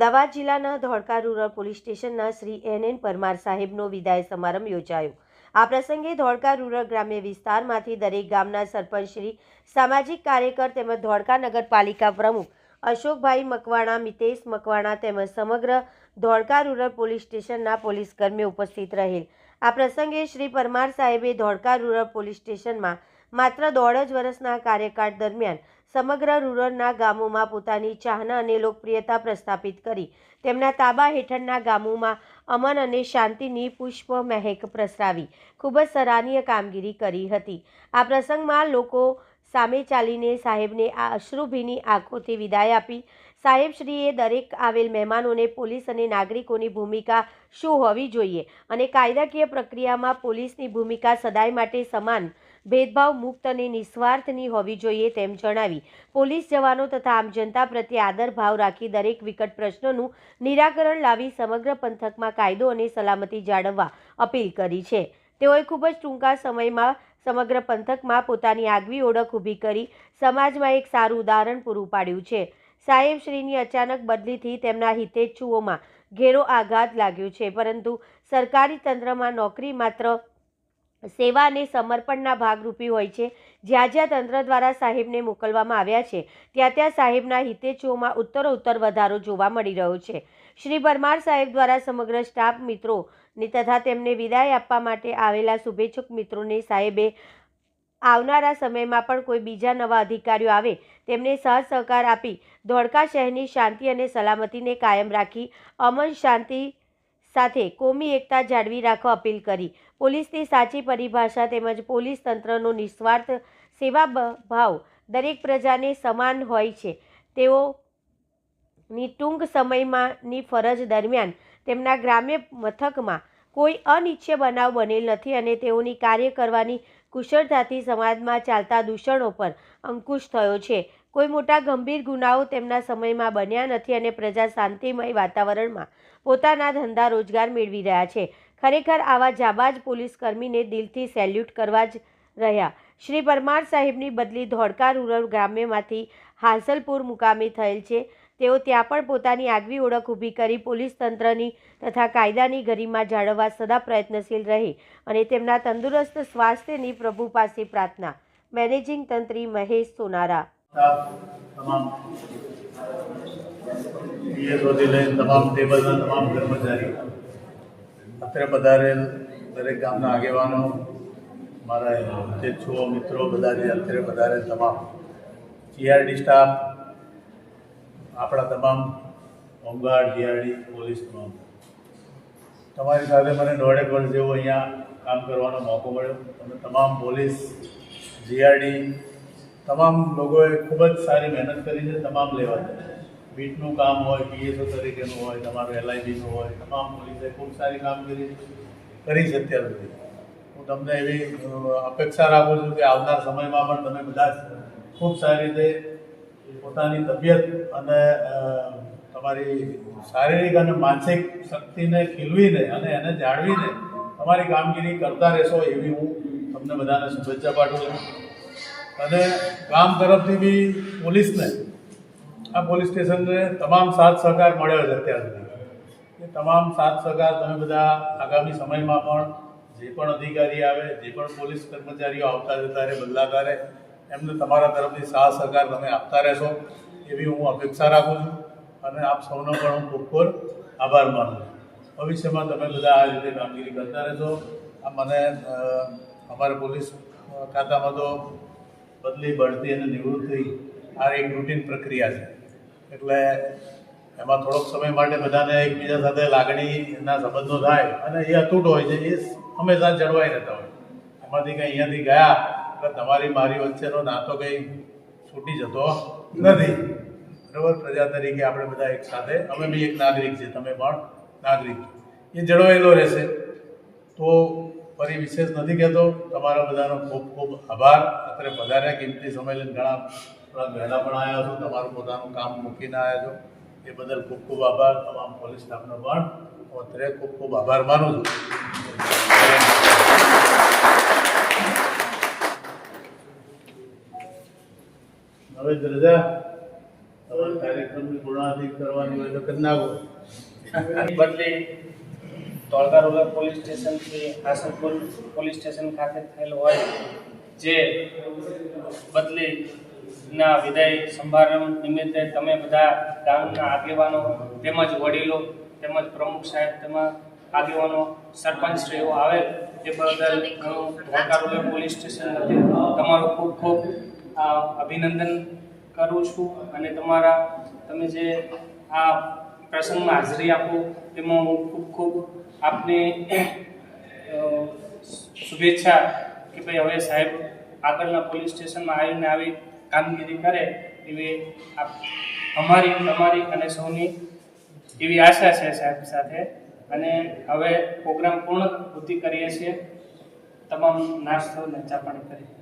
અમદાવાદ જિલ્લાના Dholka rural police સ્ટેશનના Shri N N Parmar સાહેબનો વિદાય સમારંભ યોજાયો. આ પ્રસંગે ધોળકા રૂરલ ગ્રામ્ય વિસ્તારમાંથી દરેક ગામના સરપંચશ્રી સામાજિક કાર્યકર તેમજ ધોળકા નગરપાલિકા પ્રમુખ અશોકભાઈ મકવાણા, મિતેશ મકવાણા તેમજ સમગ્ર ધોળકા રૂરલ પોલીસ સ્ટેશનના પોલીસકર્મીઓ ઉપસ્થિત રહેલ. આ પ્રસંગે શ્રી પરમાર સાહેબે ધોળકા રૂરલ પોલીસ સ્ટેશનમાં માત્ર દોઢ જ વર્ષના કાર્યકાળ દરમિયાન સમગ્ર રૂરલના ગામોમાં પોતાની ચાહના અને લોકપ્રિયતા પ્રસ્થાપિત કરી. તેમના તાબા હેઠળના ગામોમાં અમન અને શાંતિની પુષ્પ મહેક પ્રસરાવી, ખૂબ જ સરાહનીય કામગીરી કરી હતી. આ પ્રસંગમાં લોકો સામે ચાલીને સાહેબને આ અશ્રુભીની આંખોથી વિદાય આપી. સાહેબશ્રીએ દરેક આવેલ મહેમાનોને પોલીસ અને નાગરિકોની ભૂમિકા શું હોવી જોઈએ અને કાયદાકીય પ્રક્રિયામાં પોલીસની ભૂમિકા સદાય માટે સમાન ભેદભાવ મુક્ત અને નિસ્વાર્થની હોવી જોઈએ તેમ જણાવી. પોલીસ જવાનો તથા આમ જનતા પ્રત્યે આદર ભાવ રાખી દરેક વિકટ પ્રશ્નોનું નિરાકરણ લાવી સમગ્ર પંથકમાં કાયદો અને સલામતી જાળવવા અપીલ કરી છે. તેઓએ ખૂબ જ ટૂંકા સમયમાં સમગ્ર પંથકમાં પોતાની આગવી ઓળખ ઊભી કરી સમાજમાં એક સારું ઉદાહરણ પૂરું પાડ્યું છે. સાહેબશ્રીની અચાનક બદલીથી તેમના હિતેચ્છુઓમાં ઘેરો આઘાત લાગ્યો છે, પરંતુ સરકારી તંત્રમાં નોકરી માત્ર સેવા અને સમર્પણના ભાગરૂપી હોય છે. જ્યાં જ્યાં તંત્ર દ્વારા સાહેબને મોકલવામાં આવ્યા છે, ત્યાં ત્યાં સાહેબના હિતેચ્છુઓમાં ઉત્તરોત્તર વધારો જોવા મળી રહ્યો છે. શ્રી પરમાર સાહેબ દ્વારા સમગ્ર સ્ટાફ મિત્રોને તથા તેમને વિદાય આપવા માટે આવેલા શુભેચ્છુક મિત્રોને સાહેબે આવનારા સમયમાં પણ કોઈ બીજા નવા અધિકારીઓ આવે, તેમને સહ સહકાર આપી, ધોળકા શહેરની શાંતિ અને સલામતીને કાયમ રાખી, અમન શાંતિ સાથે કોમી એકતા જાળવી રાખવા અપીલ કરી. પોલીસની સાચી પરિભાષા તેમજ પોલીસ તંત્રનો નિસ્વાર્થ સેવા ભાવ દરેક પ્રજાને સમાન હોય છે. તેઓની ટૂંક સમયમાંની ફરજ દરમિયાન તેમના ગ્રામ્ય મથકમાં કોઈ અનિચ્છ્ય બનાવ બનેલ નથી અને તેઓની કાર્ય કરવાની કુશળતાથી સમાજમાં ચાલતા દૂષણો પર અંકુશ થયો છે. કોઈ મોટા ગંભીર ગુનાઓ તેમના સમયમાં બન્યા નથી અને પ્રજા શાંતિમય વાતાવરણમાં પોતાના ધંધા રોજગાર મેળવી રહ્યા છે. ખરેખર આવા જાબાજ પોલીસ કર્મીને દિલથી સેલ્યુટ કરવા જ રહ્યા. શ્રી પરમાર સાહેબની બદલી ધોળકા રૂરલ ગ્રામ્યમાંથી હાંસલપુર મુકામે થયેલ છે. તેઓ ત્યાં પણ પોતાની આગવી ઓળખ ઊભી કરી પોલીસ તંત્રની તથા કાયદાની ગરિમા જાળવવા સદા પ્રયત્નશીલ રહે અને તેમના તંદુરસ્ત સ્વાસ્થ્યની પ્રભુ પાસે પ્રાર્થના. મેનેજિંગ તંત્રી મહેશ સોનારા તમામ પીએસઓથી તમામ કર્મચારી અત્રે પધારેલ દરેક ગામના આગેવાનો, મારા જે છો મિત્રો બધા જે અત્યારે પધારેલ તમામ જીઆરડી સ્ટાફ, આપણા તમામ હોમગાર્ડ, જીઆરડી, પોલીસ તમામ. તમારી સાથે મને દોઢેક વર્ષ જેવો અહીંયા કામ કરવાનો મોકો મળ્યો. અને તમામ પોલીસ, જીઆરડી તમામ લોકોએ ખૂબ જ સારી મહેનત કરી છે, તમામ લેવલે બીટનું કામ હોય, પીએસઓ તરીકેનું હોય, તમારું એલઆઈબીનું હોય, તમામ પોલીસે ખૂબ સારી કામગીરી કરી છે અત્યાર સુધી. હું તમને એવી અપેક્ષા રાખું છું કે આવનાર સમયમાં પણ તમે બધા ખૂબ સારી રીતે પોતાની તબિયત અને તમારી શારીરિક અને માનસિક શક્તિને ખીલવીને અને એને જાળવીને તમારી કામગીરી કરતા રહેશો એવી હું તમને બધાને શુભેચ્છા પાઠવું છું. અને ગામ તરફથી બી પોલીસને આ પોલીસ સ્ટેશનને તમામ સાથ સહકાર મળ્યો છે અત્યાર સુધી. એ તમામ સાથ સહકાર તમે બધા આગામી સમયમાં પણ જે પણ અધિકારી આવે, જે પણ પોલીસ કર્મચારીઓ આવતા જતા રહે, બદલાતા રહે, એમને તમારા તરફથી સાથ સહકાર તમે આપતા રહેશો એવી હું અપેક્ષા રાખું છું અને આપ સૌનો પણ હું ખૂબ ખૂબ આભાર માનું છું. ભવિષ્યમાં તમે બધા આ રીતે કામગીરી કરતા રહેશો. આ મને અમારા પોલીસ ખાતામાં તો બદલી, બઢતી અને નિવૃત્તિ આ એક રૂટીન પ્રક્રિયા છે. એટલે એમાં થોડોક સમય માટે બધાને એકબીજા સાથે લાગણીના સંબંધો થાય અને એ અતૂટ હોય છે, એ હંમેશા જળવાઈ રહેતા હોય. એમાંથી કંઈ અહીંયાથી ગયા એટલે તમારી, મારી વચ્ચેનો નાતો કંઈ છૂટી જતો નથી. બરાબર? પ્રજા તરીકે આપણે બધા એક સાથે, અમે બી એક નાગરિક છીએ, તમે પણ નાગરિક. એ જળવાયેલો રહેશે. તો ફરી વિશેષ નથી કહેતો. તમારા બધાનો ખૂબ ખૂબ આભાર. અત્યારે પધાર્યા કિંમતી સમય લઈને ઘણા થોડા વહેલા પણ આવ્યા છો. તમારું પોતાનું કામ મૂકીને આવ્યા છો. એ બદલ ખૂબ ખૂબ આભાર. તમામ પોલીસ સ્ટાફનો પણ હું અત્યારે ખૂબ ખૂબ આભાર માનું છું. હવે રજા. હવે કાર્યક્રમની પૂર્ણાધિક કરવાની હોય તો કરી નાખો. બદલે. ધોળકા રૂરલ પોલીસ સ્ટેશનથી આસનપુર પોલીસ સ્ટેશન ખાતે થયેલ હોય, જે બદલીના વિદાય સમારંભ નિમિત્તે તમે બધા ગામના આગેવાનો તેમજ વડીલો તેમજ પ્રમુખ સાહેબ તેમાં આગેવાનો સરપંચશ્રીઓ આવે તે બદલ હું ધોળકા રૂરલ પોલીસ સ્ટેશન તમારું ખૂબ ખૂબ અભિનંદન કરું છું અને તમારા, તમે જે આ પ્રસંગમાં હાજરી આપો. એમાં હું ખૂબ ખૂબ આપને શુભેચ્છા કે ભાઈ હવે સાહેબ આગળના પોલીસ સ્ટેશનમાં આવીને આવી કામગીરી કરે એવી અમારી, તમારી અને સૌની એવી આશા છે સાહેબ સાથે. અને હવે પ્રોગ્રામ પૂર્ણ પૂર્તિ કરીએ છીએ. તમામ નાસ્તો ને ચા પાણી કરી જય શ્રી